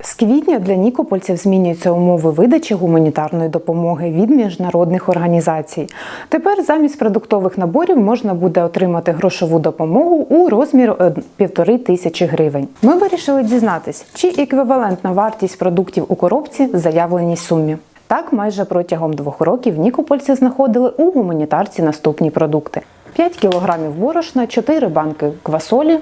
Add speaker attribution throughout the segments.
Speaker 1: З квітня для нікопольців змінюються умови видачі гуманітарної допомоги від міжнародних організацій. Тепер замість продуктових наборів можна буде отримати грошову допомогу у розмірі е, півтори тисячі гривень. Ми вирішили дізнатись, чи еквівалентна вартість продуктів у коробці заявленій сумі. Так, майже протягом двох років нікопольці знаходили у гуманітарці наступні продукти: 5 кілограмів борошна, 4 банки квасолі,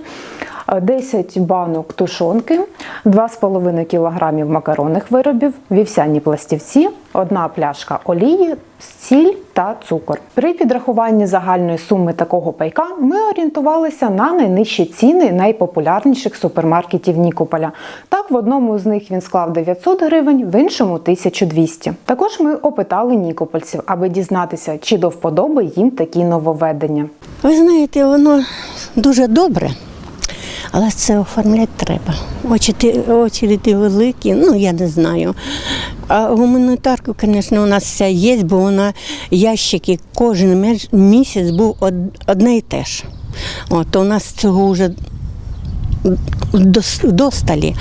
Speaker 1: 10 банок тушонки, 2,5 кілограмів макаронних виробів, вівсяні пластівці, одна пляшка олії, сіль та цукор. При підрахуванні загальної суми такого пайка ми орієнтувалися на найнижчі ціни найпопулярніших супермаркетів Нікополя. Так, в одному з них він склав 900 гривень, в іншому 1200. Також ми опитали нікопольців, аби дізнатися, чи до вподоби їм такі нововведення.
Speaker 2: Ви знаєте, воно дуже добре, але це оформляти треба. Очі- Очереди великі, ну я не знаю. А гуманітарку, звісно, у нас вся є, бо вона ящики кожен місяць був одне і те ж. От, у нас цього вже дос- досталі.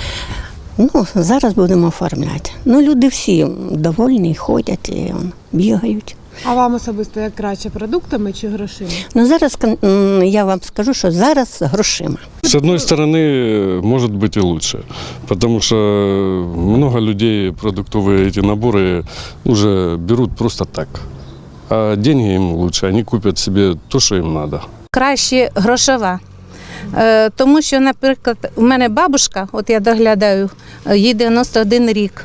Speaker 2: Ну, зараз будемо оформляти. Ну, люди всі довольні, ходять і он, бігають.
Speaker 3: А вам особисто як краще продуктами чи грошима?
Speaker 2: Ну зараз кон- м, я вам скажу, що зараз грошима.
Speaker 4: С одной стороны, э, может быть и лучше, потому что много людей продуктовые эти наборы уже берут просто так. А деньги им лучше, они купят себе то, что им надо.
Speaker 5: краще грошова. Е, Тому що, наприклад, у мене бабушка, от я доглядаю, е, їй 91 рік.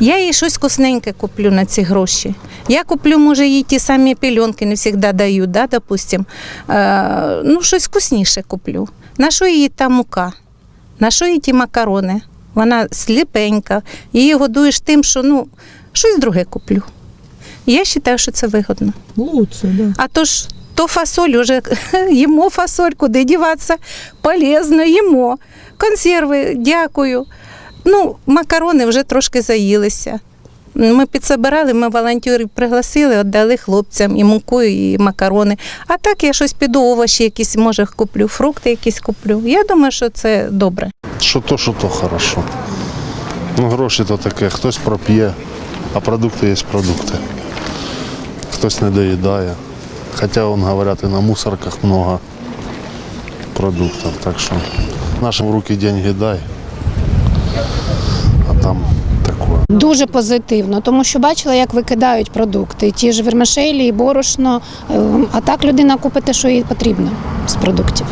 Speaker 5: Я їй щось вкусненьке куплю на ці гроші. Я куплю, може, їй ті самі пільонки не завжди даю, да, допустим. Е, ну, щось вкусніше куплю. На що їй та мука? На що їй ті макарони? Вона сліпенька, її годуєш тим, що ну, щось друге куплю. Я вважаю, що це вигодно.
Speaker 3: Лучше, да.
Speaker 5: А то ж то фасоль уже їмо фасоль, куди діватися, полезно їмо. Консерви, дякую. Ну, макарони вже трошки заїлися. Ми підсобирали, ми волонтерів пригласили, віддали хлопцям і муку, і макарони. А так я щось піду, овочі якісь, може, куплю, фрукти якісь куплю. Я думаю, що це добре.
Speaker 6: Що то, що то хорошо. Ну, гроші то таке, хтось проп'є, а продукти є продукти. Хтось не доїдає. Хоча, он, говорят, и на мусорках много продуктів. Так что нашим руки деньги дай, а там такое.
Speaker 7: Дуже позитивно, тому що бачила, як викидають продукти, ті ж вермишелі і борошно. Е, А так людина купить те, що їй потрібно з продуктів.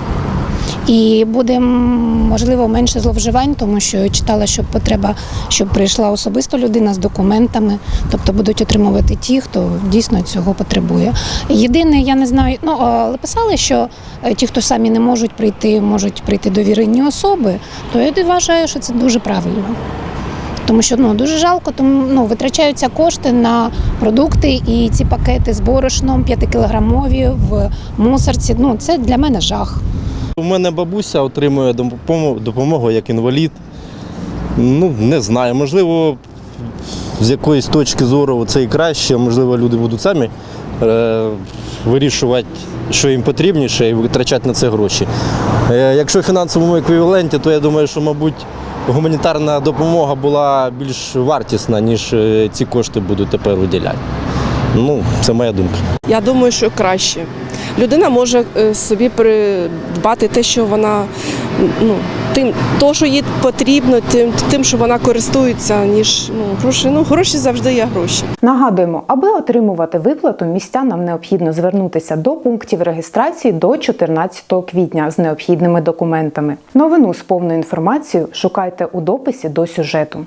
Speaker 7: І буде можливо менше зловживань, тому що читала, що потреба, щоб прийшла особисто людина з документами, тобто будуть отримувати ті, хто дійсно цього потребує. Єдине, я не знаю, ну але писали, що е, ті, хто самі не можуть прийти, можуть прийти довірені особи, то я вважаю, що це дуже правильно. Тому що ну дуже жалко, тому ну витрачаються кошти на продукти і ці пакети з борошном 5-кілограмові в мусорці. Ну це для мене жах.
Speaker 8: У мене бабуся отримує допомогу, як інвалід. Ну, не знаю, можливо, з якоїсь точки зору це і краще, можливо, люди будуть самі е, вирішувати, що їм потрібніше, і витрачати на це гроші. Е, якщо в фінансовому еквіваленті, то я думаю, що, мабуть, гуманітарна допомога була більш вартісна, ніж е, ці кошти будуть тепер виділяти. Ну, це моя думка.
Speaker 9: Я думаю, що краще. Людина може е, собі придбати те, що вона ну, тим, то, що їй потрібно, тим, тим, що вона користується, ніж ну, гроші. Ну, гроші завжди є гроші.
Speaker 1: Нагадуємо, аби отримувати виплату, містянам необхідно звернутися до пунктів реєстрації до 14 квітня з необхідними документами. Новину з повною інформацією шукайте у дописі до сюжету.